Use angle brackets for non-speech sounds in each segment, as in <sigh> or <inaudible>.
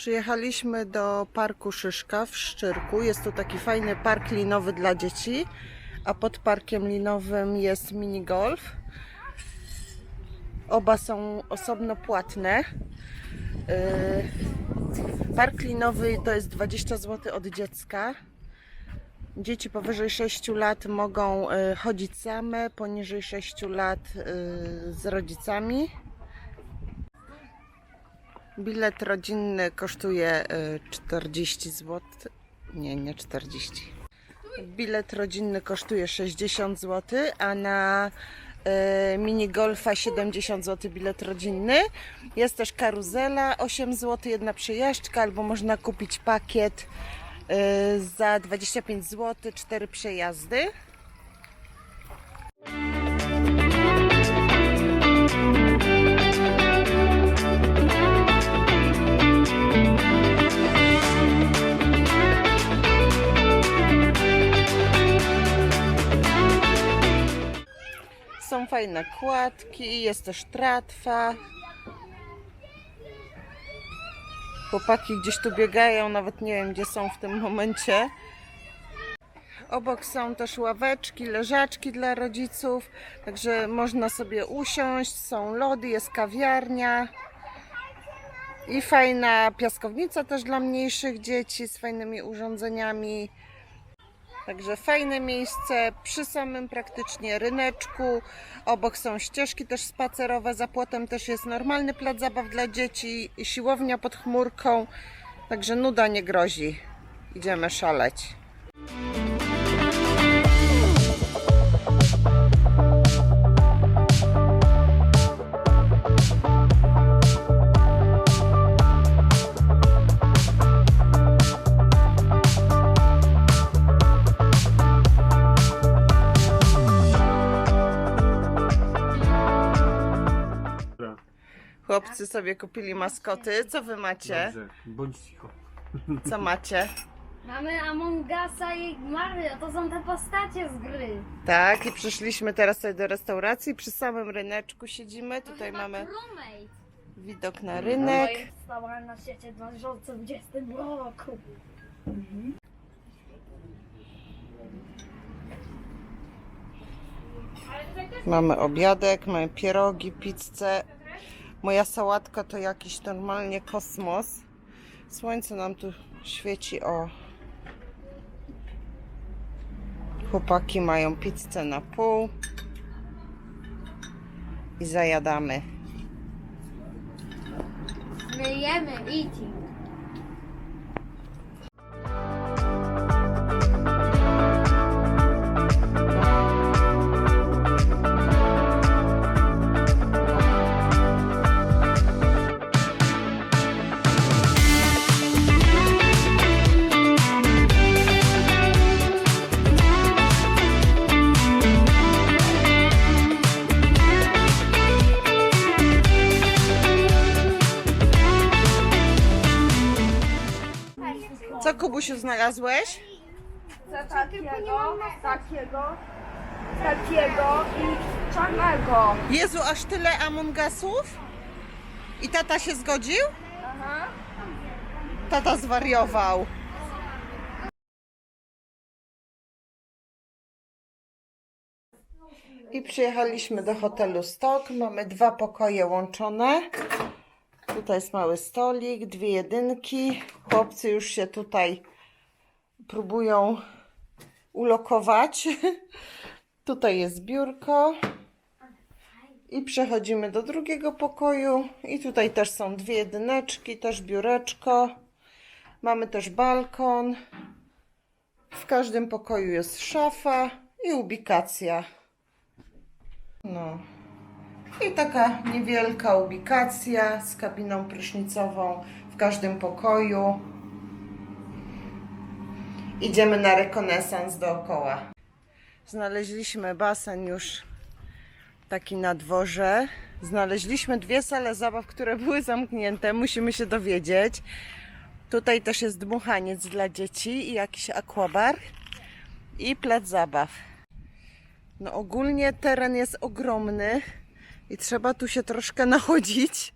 Przyjechaliśmy do parku Szyszka w Szczyrku. Jest tu taki fajny park linowy dla dzieci, a pod parkiem linowym jest mini golf. Oba są osobno płatne. Yy, Park linowy to jest 20 zł od dziecka. Dzieci powyżej 6 lat mogą y, chodzić same, poniżej 6 lat y, z rodzicami. Bilet rodzinny kosztuje y, 40 zł. Nie, nie 40. Bilet rodzinny kosztuje 60 zł, a na y, mini golfa 70 zł bilet rodzinny. Jest też karuzela 8 zł, jedna przejażdżka, albo można kupić pakiet y, za 25 zł, 4 przejazdy. Są fajne kładki, jest też tratwa. Chłopaki gdzieś tu biegają, nawet nie wiem gdzie są w tym momencie. Obok są też ławeczki, leżaczki dla rodziców, także można sobie usiąść. Są lody, jest kawiarnia i fajna piaskownica też dla mniejszych dzieci z fajnymi urządzeniami. Także fajne miejsce przy samym praktycznie ryneczku. Obok są ścieżki też spacerowe. Za płotem też jest normalny plac zabaw dla dzieci siłownia pod chmurką. Także nuda nie grozi. Idziemy szaleć. Chłopcy sobie kupili maskoty. Co wy macie? dobrze, bądź cicho. Co macie? Mamy Among Usa i Mario, to są te postacie z gry. Tak, i przyszliśmy teraz sobie do restauracji. Przy samym ryneczku siedzimy. Tutaj mamy Crewmate. widok na To rynek. stała na świecie w 2020 roku. Mamy obiadek, mamy pierogi, pizzę. Moja sałatka to jakiś normalnie kosmos. Słońce nam tu świeci o. Chłopaki mają pizzę na pół. I zajadamy. My jemy, Kubusiu znalazłeś? takiego, takiego, takiego i czarnego. Jezu, aż tyle amongasów? I tata się zgodził? Aha. Tata zwariował. I przyjechaliśmy do hotelu Stok. Mamy dwa pokoje łączone. Tutaj jest mały stolik, dwie jedynki. Chłopcy już się tutaj próbują ulokować. <laughs> Tutaj jest biurko. I przechodzimy do drugiego pokoju. I tutaj też są dwie jedyneczki, też biureczko. Mamy też balkon. W każdym pokoju jest szafa i ubikacja. No. I taka niewielka ubikacja z kabiną prysznicową w każdym pokoju. Idziemy na rekonesans dookoła. Znaleźliśmy basen już taki na dworze. Znaleźliśmy dwie sale zabaw, które były zamknięte. Musimy się dowiedzieć. Tutaj też jest dmuchaniec dla dzieci i jakiś akwabar i plac zabaw. No ogólnie teren jest ogromny i trzeba tu się troszkę <laughs> nachodzić.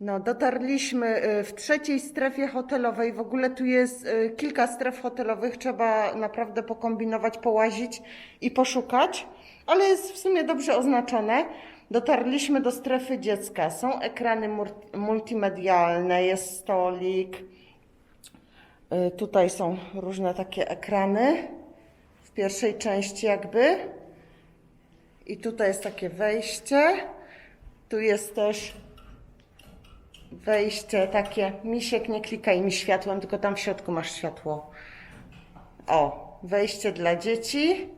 No, dotarliśmy y, w trzeciej strefie hotelowej. W ogóle tu jest y, kilka stref hotelowych. Trzeba naprawdę pokombinować, połazić i poszukać, ale jest w sumie dobrze oznaczone. Dotarliśmy do strefy dziecka. Są ekrany multimedialne, jest stolik. Y, Tutaj są różne takie ekrany w pierwszej części jakby. I tutaj jest takie wejście. Tu jest też wejście takie. Misiek, nie klikaj mi światłem, tylko tam w środku masz światło. O, wejście dla dzieci.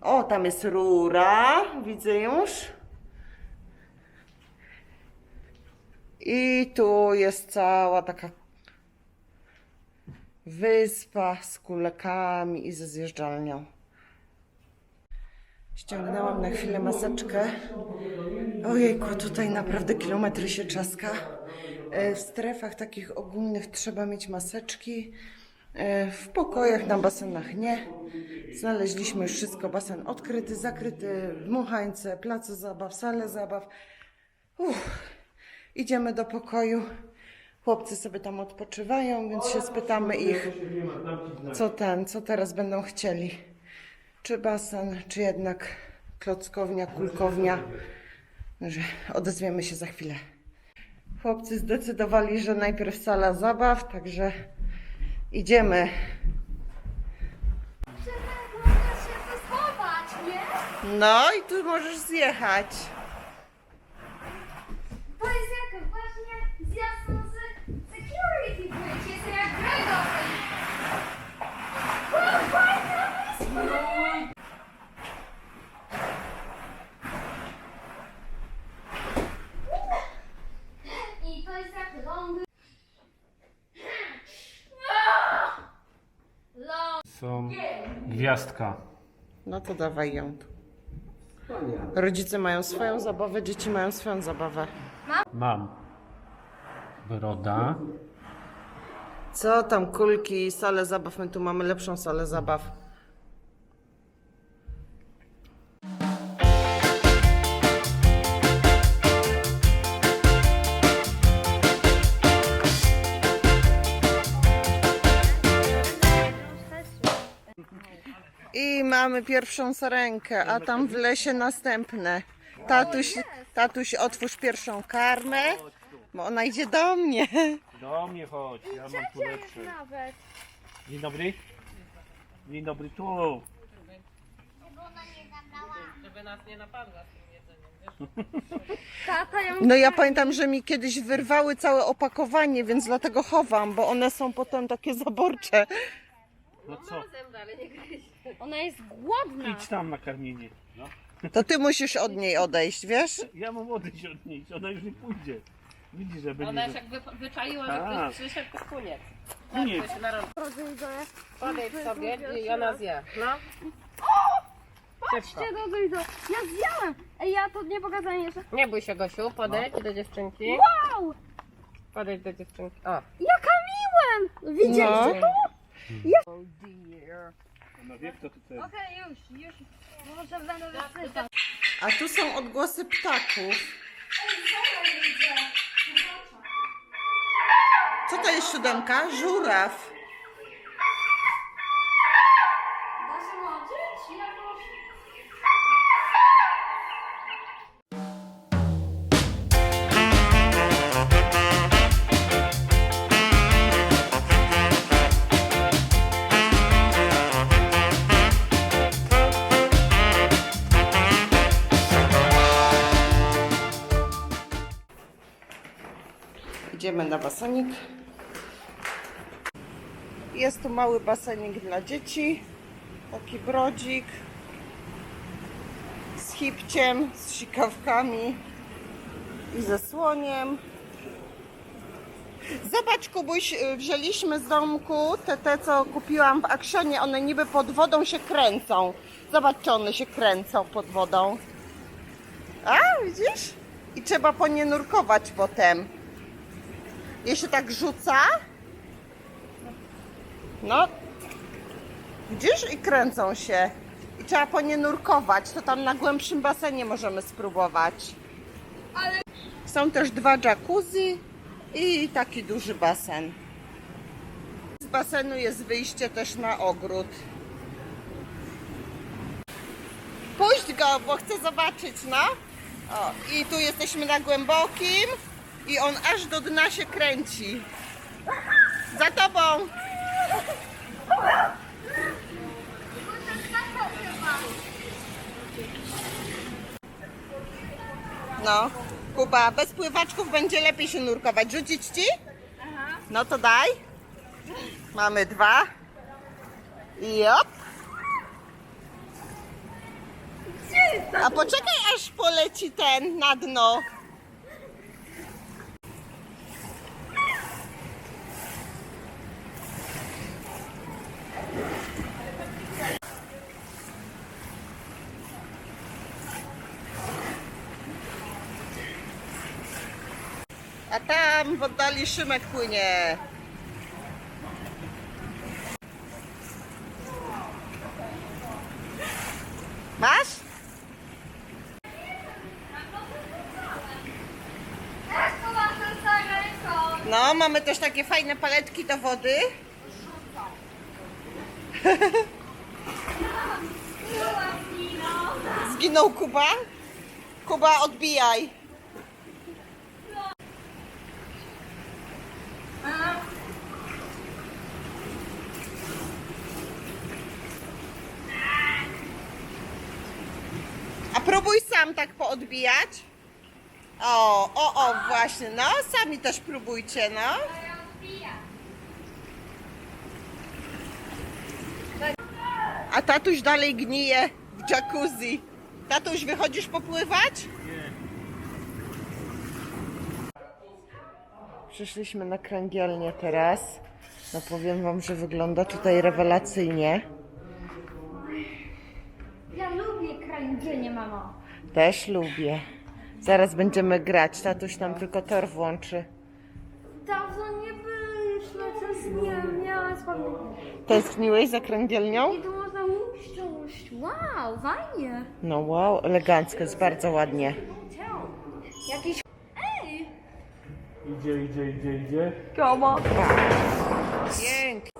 O, tam jest rura, widzę już. I tu jest cała taka wyspa z kulekami i ze zjeżdżalnią. Ściągnęłam na chwilę maseczkę. Ojejku, tutaj naprawdę kilometry się trzaska. E, W strefach takich ogólnych trzeba mieć maseczki. E, W pokojach, na basenach nie. Znaleźliśmy już wszystko. Basen odkryty, zakryty, dmuchańce, place zabaw, sale zabaw. Uff. Idziemy do pokoju. Chłopcy sobie tam odpoczywają, więc się spytamy ich, co ten, co teraz będą chcieli. Czy basen, czy jednak klockownia, kulkownia. Że odezwiemy się za chwilę. Chłopcy zdecydowali, że najpierw sala zabaw, także idziemy. Można się nie? No i tu możesz zjechać. To jest jak właśnie zjazd z security bridge, jest jak Grego. O, fajna wyspa! I to jest jak long... Long... Są gwiazdka. No to dawaj ją. Rodzice mają swoją zabawę, dzieci mają swoją zabawę. Mam. Broda. Co tam, kulki, salę zabaw? My tu mamy lepszą salę zabaw. I mamy pierwszą sarenkę, a tam w lesie następne. Tatuś, tatuś otwórz pierwszą karmę, bo ona idzie do mnie. Do mnie chodź, ja mam tu. Nawet. Dzień dobry. Dzień dobry, tu. Tata ją No ja pamiętam, że mi kiedyś wyrwały całe opakowanie, więc dlatego chowam, bo one są potem takie zaborcze. No co? Ona jest głodna. Idź tam na karmienie. No. To ty musisz od niej odejść, wiesz? Ja mam odejść od niej, ona już nie pójdzie. Widzisz, że Ona będzie... już jak wy, wyczaiła, że Tak. ktoś przyszedł, to koniec. Koniec. To się na rąk. Podejdź sobie i ona zje. No. Szybko. Patrzcie, no to idą. Ja zjadłem. Ej, ja to nie pokazałem jeszcze. Nie bój się, Gosiu, podejdź do dziewczynki. Wow! Podejdź do dziewczynki. O. Jaka miłem! Widzieliście No. to? Wie, kto Okej, już, już. Może będę wysypać. A tu są odgłosy ptaków. Co to jest siódemka? Żuraw. Da się łączyć? Jakoś... Na basenik. Jest tu mały basenik dla dzieci. Taki brodzik. Z hipciem, z sikawkami i ze słoniem. Zobacz, Kubuś, wzięliśmy z domku te, te, co kupiłam w Aksionie. One niby pod wodą się kręcą. Zobacz, czy one się kręcą pod wodą. A, widzisz? I trzeba po nie nurkować potem. Je się tak rzuca. No. Widzisz? I kręcą się. I trzeba po nie nurkować. To tam na głębszym basenie możemy spróbować. Są też dwa jacuzzi i taki duży basen. Z basenu jest wyjście też na ogród. Puść go, bo chcę zobaczyć, no. O, i tu jesteśmy na głębokim i on aż do dna się kręci. Za tobą! No, Kuba, bez pływaczków będzie lepiej się nurkować. Rzucić ci? No to daj. Mamy dwa. Jop. A poczekaj, aż poleci ten na dno. A tam w oddali Szymek płynie. Masz? No, mamy też takie fajne paletki do wody. <laughs> Zginął Kuba. Kuba, odbijaj. Tak poodbijać. O, o, o, właśnie, no, sami też próbujcie, no. A tatuś dalej gnije w jacuzzi. Tatuś, wychodzisz popływać? Przyszliśmy na kręgielnię teraz. No powiem wam, że wygląda tutaj rewelacyjnie. Ja lubię kręgienie, mamo. Też lubię. Zaraz będziemy grać. Tatuś nam tylko tor włączy. Dawno nie byliśmy, nie miałam spokój. Tęskniłeś za kręgielnią? I tu można usiąść. Wow, fajnie. No wow, elegancko, jest bardzo ładnie. Jakiś... Ej! Idzie, idzie, idzie, idzie. Komo. Pięknie.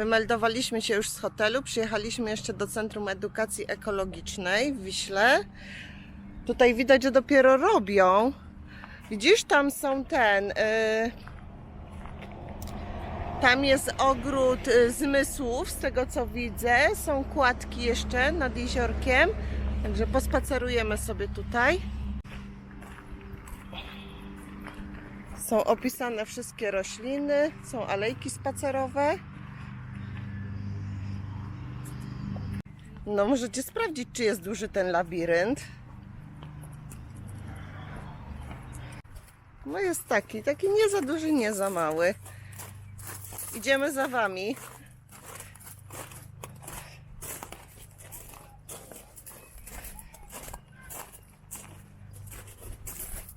Wymeldowaliśmy się już z hotelu, przyjechaliśmy jeszcze do Centrum Edukacji Ekologicznej w Wiśle. Tutaj widać, że dopiero robią. Widzisz, tam są ten. y, tam jest ogród y, zmysłów, z tego co widzę. Są kładki jeszcze nad jeziorkiem. Także pospacerujemy sobie tutaj. Są opisane wszystkie rośliny, są alejki spacerowe. No, możecie sprawdzić, czy jest duży ten labirynt. No jest taki, taki nie za duży, nie za mały. Idziemy za wami.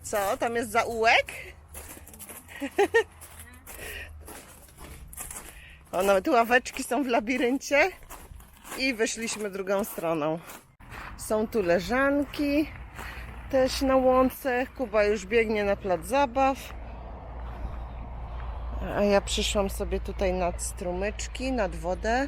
Co, tam jest zaułek? <laughs> O, nawet ławeczki są w labiryncie i wyszliśmy drugą stroną. Są tu leżanki też na łące. Kuba już biegnie na plac zabaw. A ja przyszłam sobie tutaj nad strumyczki, nad wodę.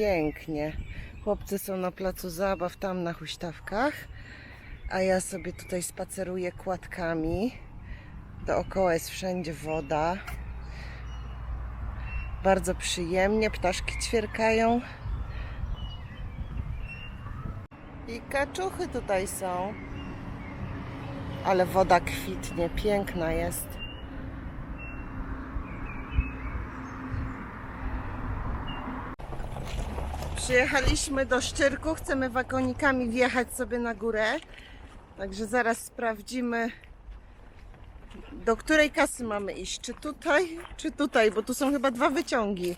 Pięknie. Chłopcy są na placu zabaw, tam na huśtawkach, a ja sobie tutaj spaceruję kładkami. Dookoła jest wszędzie woda. Bardzo przyjemnie, ptaszki ćwierkają. I kaczuchy tutaj są. Ale woda kwitnie, piękna jest. Przyjechaliśmy do Szczyrku, chcemy wagonikami wjechać sobie na górę. Także zaraz sprawdzimy, do której kasy mamy iść. Czy tutaj, czy tutaj, bo tu są chyba dwa wyciągi.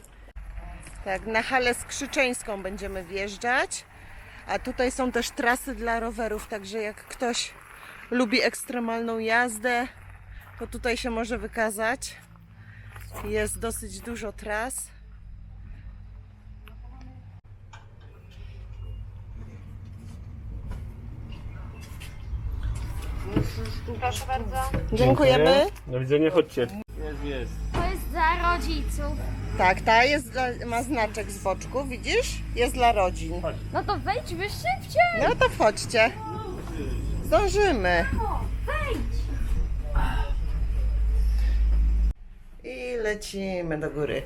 Tak, na halę skrzyczeńską będziemy wjeżdżać. A tutaj są też trasy dla rowerów, także jak ktoś lubi ekstremalną jazdę, to tutaj się może wykazać. Jest dosyć dużo tras. Proszę bardzo. Dziękujemy. Do widzenia, chodźcie. Jest, jest. To jest dla rodziców. Tak, ta jest dla, ma znaczek z boczku, widzisz? Jest dla rodzin. No to wejdźmy szybciej. No to wchodźcie. Zdążymy. Wejdź. I lecimy do góry.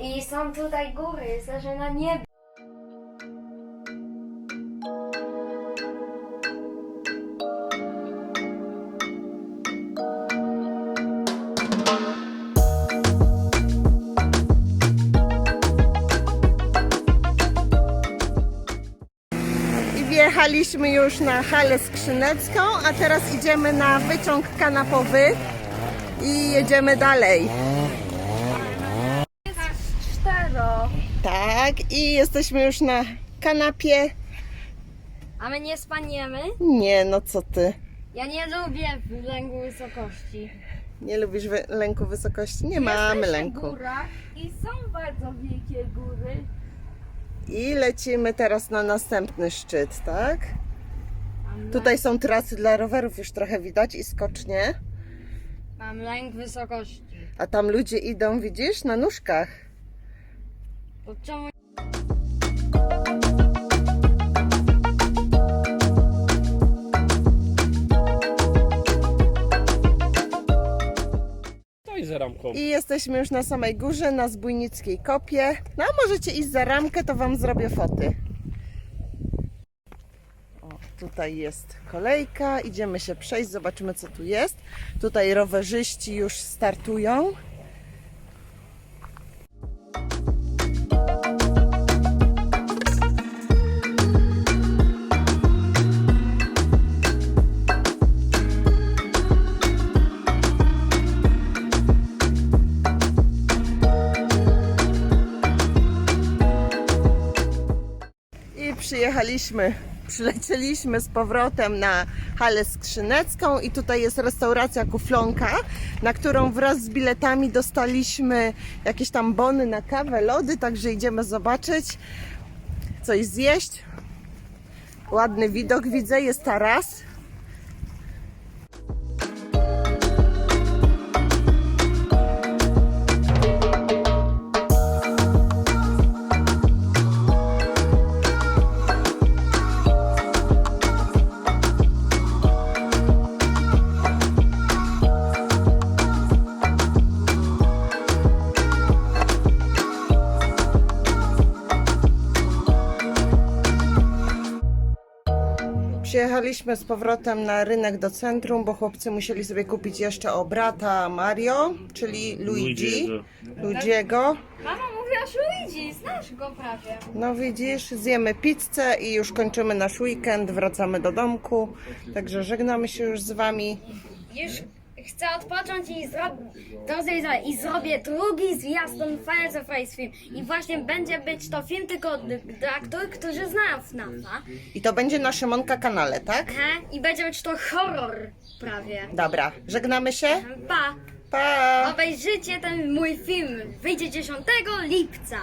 I są tutaj góry, że na niebie. Wjechaliśmy już na halę skrzynecką, a teraz idziemy na wyciąg kanapowy i jedziemy dalej. Cztero. Tak, i jesteśmy już na kanapie. A my nie spaniemy? Nie, no co ty? Ja nie lubię lęku wysokości. Nie lubisz wy- lęku wysokości? Nie mamy Jesteśmy lęku. w górach i są bardzo wielkie góry. I lecimy teraz na następny szczyt, tak? Tutaj są trasy dla rowerów, już trochę widać i skocznie. Mam lęk wysokości. A tam ludzie idą, widzisz, na nóżkach. To czemu za ramką. I jesteśmy już na samej górze, na Zbójnickiej Kopie. No a możecie iść za ramkę, to Wam zrobię foty. Tutaj jest kolejka, idziemy się przejść, zobaczymy co tu jest. Tutaj rowerzyści już startują. Przyjechaliśmy, przylecieliśmy z powrotem na halę skrzynecką i tutaj jest restauracja Kuflonka, na którą wraz z biletami dostaliśmy jakieś tam bony na kawę, lody, także idziemy zobaczyć, coś zjeść. Ładny widok widzę, jest taras. Przyjechaliśmy z powrotem na rynek do centrum, bo chłopcy musieli sobie kupić jeszcze o brata Mario, czyli Luigi. Luigi'ego. Luigiego. Mama mówiłaś Luigi, znasz go prawie. No widzisz, zjemy pizzę i już kończymy nasz weekend, wracamy do domku. Także żegnamy się już z Wami. Już chcę odpocząć i, zrob- i zrobię drugi zjazd do Final Surprise Film. I właśnie będzie być to film tylko dla tych, którzy znają FNAFa. I to będzie na Szymonka kanale, tak? He? I będzie być to horror prawie. Dobra, żegnamy się. Pa! Pa! Obejrzyjcie ten mój film. Wyjdzie 10 lipca.